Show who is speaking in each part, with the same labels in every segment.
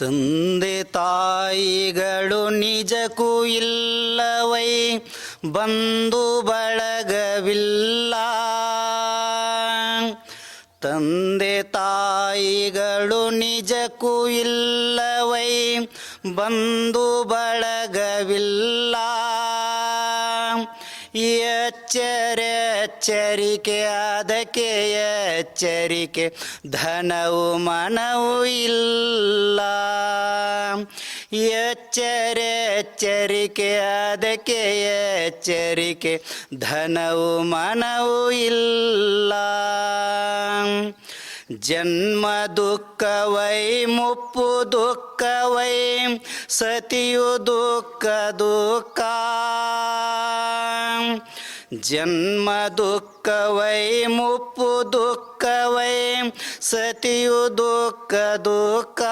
Speaker 1: ತಂದೆ ತಾಯಿಗಳು ನಿಜಕ್ಕೂ ಇಲ್ಲವೈ ಬಂಧು ಬಳಗವಿಲ್ಲ. ತಂದೆ ತಾಯಿಗಳು ನಿಜಕ್ಕೂ ಇಲ್ಲವೈ ಬಂಧು ಬಳಗವಿಲ್ಲ. ಎಚ್ಚರ ಎಚ್ಚರಿಕೆ, ಅದಕ್ಕೆ ಎಚ್ಚರಿಕೆ. ಧನವು ಮನವು ಇಲ್ಲ. ಎಚ್ಚರ, ಎಚ್ಚರಿಕೆ, ಅದಕ್ಕೆ ಎಚ್ಚರಿಕೆ. ಧನವು ಮನವು ಇಲ್ಲ. ಜನ್ಮ ದುಃಖವೈ, ಮುಪ್ಪು ದುಃಖವೈ, ಸತಿಯು ದುಃಖ ದುಃಖ. ಜನ್ಮ ದುಃಖವೈ, ಮುಪ್ಪು ದುಃಖವೈ, ಸತಿಯು ದುಃಖ ದುಃಖ.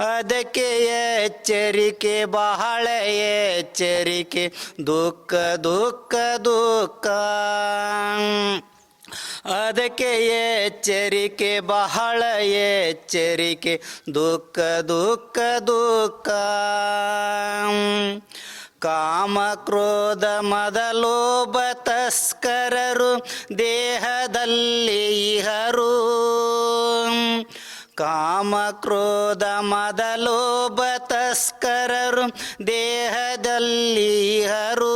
Speaker 1: ಅದಕ್ಕೆ ಎಚ್ಚರಿಕೆ, ಬಹಳ ಎಚ್ಚರಿಕೆ, ದುಃಖ ದುಃಖ ದುಃಖ. ಅದಕ್ಕೆ ಎಚ್ಚರಿಕೆ, ಬಹಳ ಎಚ್ಚರಿಕೆ, ದುಃಖ ದುಃಖ ದುಃಖ. ಕಾಮ ಕ್ರೋಧ ಮದಲೋಭ ತಸ್ಕರರು ದೇಹದಲ್ಲಿ ಇಹರು. ಕಾಮ ಕ್ರೋಧ ಮದಲೋಭ ತಸ್ಕರರು ದೇಹದಲ್ಲಿ ಇಹರು.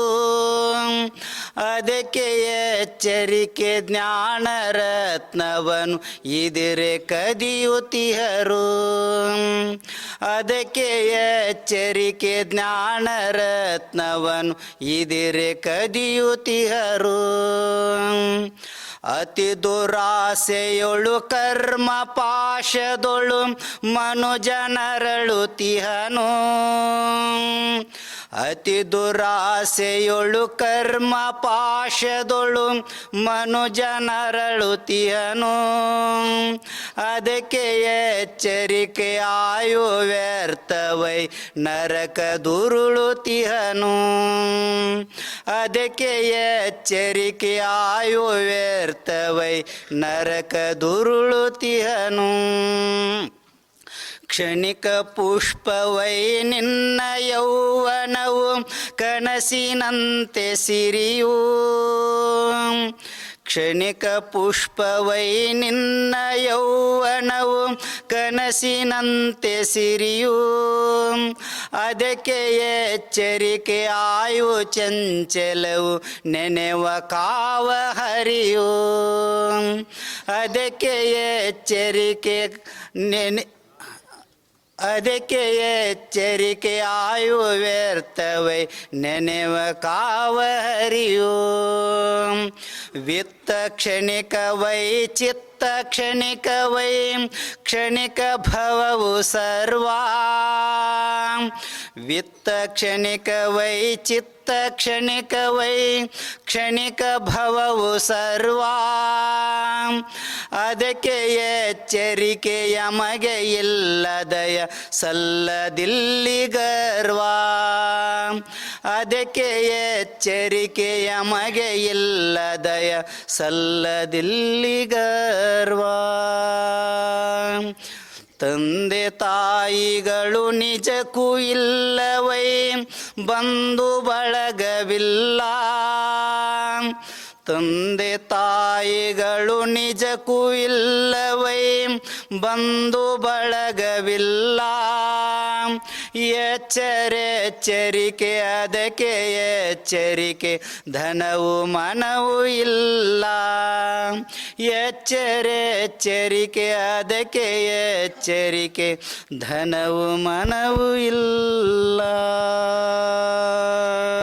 Speaker 1: ಅದಕ್ಕೆ ಎಚ್ಚರಿಕೆ ಜ್ಞಾನ ರತ್ನವನು ಇದಿರೆ ಕದಿಯುತಿಹರು. ಅದಕ್ಕೆ ಎಚ್ಚರಿಕೆ ಜ್ಞಾನ ರತ್ನವನು ಇದಿರೆ ಕದಿಯುತಿಹರು. ಅತಿ ದುರಾಸೆಯೊಳು ಕರ್ಮ ಪಾಶದೊಳು ಮನುಜನರಳುತಿಹನು. ಅತಿ ದುರಾಸೆಯೊಳು ಕರ್ಮ ಪಾಶದೊಳು ಮನುಜನರಳುತಿಯನು ಅದಕ್ಕೆ ಎಚ್ಚರಿಕೆ ಆಯು ವ್ಯರ್ಥವೈ ನರಕ ದುರುಳುತಿಹನು ಅದಕ್ಕೆ ಎಚ್ಚರಿಕೆ ಆಯು ವ್ಯರ್ಥವೈ ನರಕ ದುರುಳುತಿಹನು ಕ್ಷಣಿಕ ಪುಷ್ಪವೈ ನಿನ್ನ ಯೌವನವು ಕನಸಿನಂತೆ ಸಿರಿಯೂ. ಕ್ಷಣಿಕ ಪುಷ್ಪವೈ ನಿನ್ನ ಯೌವನವು ಕನಸಿನಂತೆ ಸಿರಿಯೂ. ಅದಕ್ಕೆ ಎಚ್ಚರಿಕೆ ಆಯು ಚಂಚಲವು ನೆನೆವ ಕಾವ ಹರಿಯೂ ಅದಕ್ಕೆ ಎಚ್ಚರಿಕೆ ನೆನೆ ಅದಕ್ಕೆ ಎಚ್ಚರಿಕೆ ಆಯು ವ್ಯರ್ಥವೈ ನೆನೆವ ಕಾವ ಹರಿಯು ವಿತ್ತ ಕ್ಷಣಿಕವೈ ಚಿತ್ತ ಕ್ಷಣಿಕವೈ ಕ್ಷಣಿಕ ಭವವು ಸರ್ವಾ ವಿತ್ತ ಕ್ಷಣಿಕವೈ ಚಿತ್ತ ಕ್ಷಣಿಕವೈ ಕ್ಷಣಿಕ ಭವವು ಸರ್ವಾ. ಅದಕ್ಕೆ ಎಚ್ಚರಿಕೆ ಯಮಗೆ ಇಲ್ಲದಯ ಸಲ್ಲದಿಲ್ಲಿ ಗರ್ವ. ಅದಕ್ಕೆ ಎಚ್ಚರಿಕೆ ಯಮಗೆ ಇಲ್ಲದಯ ಸಲ್ಲದಿಲ್ಲಿ ಗರ್ವ. ತಂದೆ ತಾಯಿಗಳು ನಿಜಕ್ಕೂ ಇಲ್ಲವೈ ಬಂಧು ಬಳಗವಿಲ್ಲ ತಂದೆ ತಾಯಿಗಳು ನಿಜಕ್ಕೂ ಇಲ್ಲವೈ ಬಂಧು ಬಳಗವಿಲ್ಲ ಎಚ್ಚರಿಕೆ ಅದಕ್ಕೆ ಎಚ್ಚರಿಕೆ. ಧನವು ಮನವು ಇಲ್ಲ. ಎಚ್ಚರಿಕೆ ಅದಕ್ಕೆ ಎಚ್ಚರಿಕೆ. ಧನವು ಮನವು ಇಲ್ಲ.